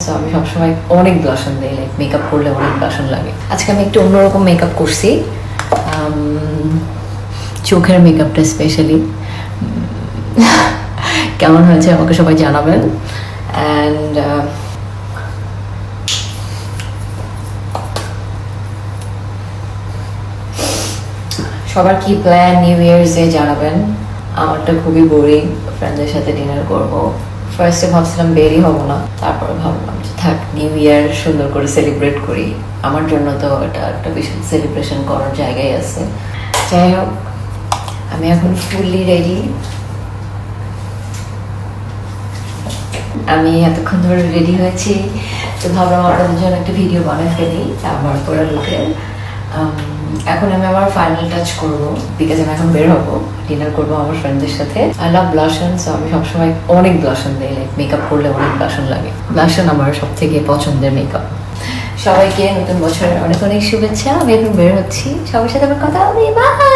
আমি সবসময় অনেক দিই লাইক মেকআপ করলে অনেক লাগে। আজকে আমি একটু অন্যরকম মেকআপ করছি। চোখের মেকআপটা স্পেশালি কেমন হয়েছে আমাকে সবাই জানাবেন। অ্যান্ড সবার কি প্ল্যান নিউ ইয়ার্সে জানাবেন? আমারটা খুবই বোরিং ফ্রেন্ডদের সাথে ডিনার করব। ফার্স্টে ভাবছিলাম বেরই হব না, তারপর ভাবলাম যে থাক নিউ ইয়ার সুন্দর করে সেলিব্রেট করি। আমার জন্য তো এটা একটা বিশাল সেলিব্রেশন করার জায়গায় আছে। যাই হোক, আমি এখন ফুললি রেডি আমি এতক্ষণ ধরে রেডি হয়েছি। তো ভাবলাম আপনাদের জন্য একটা ভিডিও বানাই ফেলি আমার পরে লোকের এখন আমি আমার ফাইনাল টাচ করব বিকজ আমি এখন বের হব ডিনার করব আমার ফ্রেন্ডদের সাথে। আই লাভ ব্লাশন সো আমি সবসময় অনেক ব্লাশন দিই লাইক মেকআপ করলে অনেক ব্লাশন লাগে। ব্লাশন আমার সব থেকে পছন্দের মেকআপ সবাইকে নতুন বছরের অনেক অনেক শুভেচ্ছা, আমি এখন বের হচ্ছি। সবার সাথে আমার কথা হবে বাই